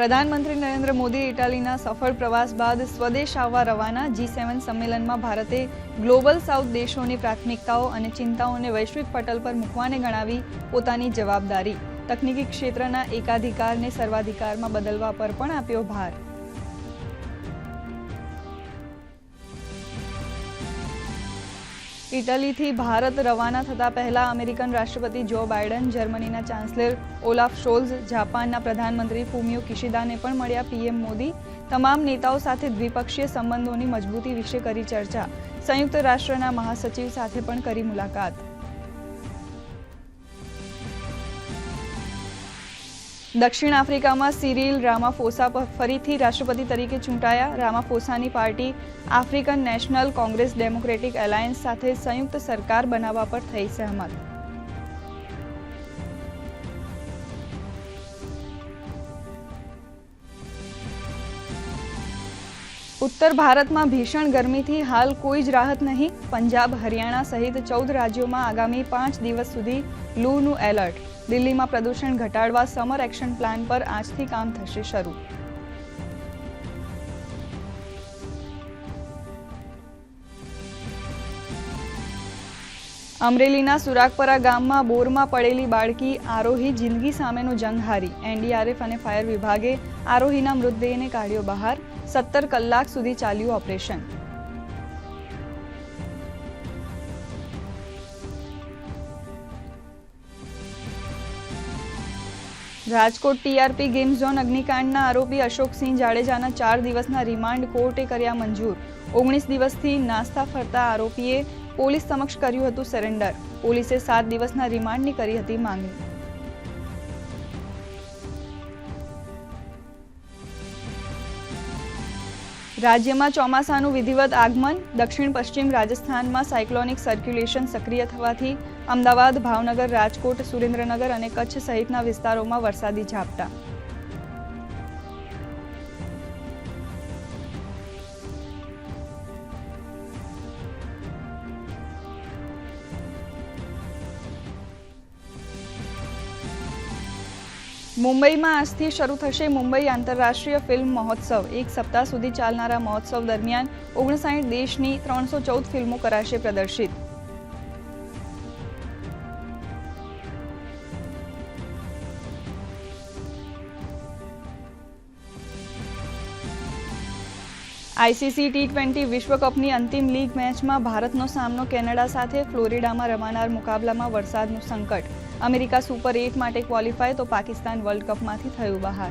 પ્રધાનમંત્રી નરેન્દ્ર મોદી ઇટાલીના સફળ પ્રવાસ બાદ સ્વદેશ આવવા રવાના. જી સેવન સંમેલનમાં ભારતે ગ્લોબલ સાઉથ દેશોની પ્રાથમિકતાઓ અને ચિંતાઓને વૈશ્વિક પટલ પર મૂકવાને ગણાવી પોતાની જવાબદારી. તકનીકી ક્ષેત્રના એકાધિકારને સર્વાધિકારમાં બદલવા પર પણ આપ્યો ભાર. ઇટલીથી ભારત રવાના થતા પહેલા અમેરિકન રાષ્ટ્રપતિ જો બાઇડન જર્મનીના ચાન્સલર ઓલાફ શોલ્ઝ, જાપાનના પ્રધાનમંત્રી ફુમિયો કિશિદાને પણ મળ્યા પીએમ મોદી. તમામ નેતાઓ સાથે દ્વિપક્ષીય સંબંધોની મજબૂતી વિશે કરી ચર્ચા. સંયુક્ત રાષ્ટ્રના મહાસચિવ સાથે પણ કરી મુલાકાત. દક્ષિણ આફ્રિકામાં સિરિલ રામાફોસા ફરીથી રાષ્ટ્રપતિ તરીકે ચૂંટાયા. રામાફોસાની party African National Congress Democratic Alliance સાથે સંયુક્ત સરકાર બનાવવા પર થઈ સહમત. ઉત્તર ભારતમાં ભીષણ ગરમીથી હાલ કોઈ જ રાહત નહીં. પંજાબ, હરિયાણા સહિત ચૌદ રાજ્યોમાં આગામી પાંચ દિવસ સુધી લૂનું એલર્ટ દિલ્હીમાં પ્રદૂષણ ઘટાડવા સમર એક્શન પ્લાન પર આજથી કામ થશે શરૂ. અમરેલીના સુરાગપરા ગામમાં બોરમાં પડેલી બાળકી આરોહી જિંદગી સામેનો જંગ હારી. એનડીઆરએફ અને ફાયર વિભાગે આરોહીના મૃતદેહને કાઢ્યો બહાર. સત્તર કલાક સુધી ચાલ્યું operation. Rajkot TRP game zone અગ્નિકાંડના આરોપી અશોકસિંહ જાડેજાના ચાર દિવસના રિમાન્ડ કોર્ટે કર્યા મંજૂર. ઓગણીસ દિવસથી નાસ્તા ફરતા આરોપીએ પોલીસ સમક્ષ કર્યું હતું સરેન્ડર. પોલીસે સાત દિવસના રિમાન્ડની કરી હતી માંગણી. રાજ્યમાં ચોમાસાનું વિધિવત આગમન, દક્ષિણ પશ્ચિમ રાજસ્થાનમાં સાયક્લોનિક સર્ક્યુલેશન સક્રિય થવાથી અમદાવાદ, ભાવનગર, રાજકોટ, સુરેન્દ્રનગર અને કચ્છ સહિતના વિસ્તારોમાં વરસાદી ઝાપટા. મુંબઈમાં આજથી શરૂ થશે મુંબઈ આંતરરાષ્ટ્રીય ફિલ્મ મહોત્સવ. એક સપ્તાહ સુધી ચાલનારા મહોત્સવ દરમિયાન ઓગણસાઠ દેશની ત્રણસો ચૌદ ફિલ્મો કરાશે પ્રદર્શિત. આઈસીસી ટી ટ્વેન્ટી વિશ્વકપની અંતિમ લીગ મેચમાં ભારતનો સામનો કેનેડા સાથે ફ્લોરિડામાં રમાનાર મુકાબલામાં વરસાદનું સંકટ. અમેરિકા સુપર એટ માટે ક્વોલિફાય તો પાકિસ્તાન વર્લ્ડ કપમાંથી થયું બહાર.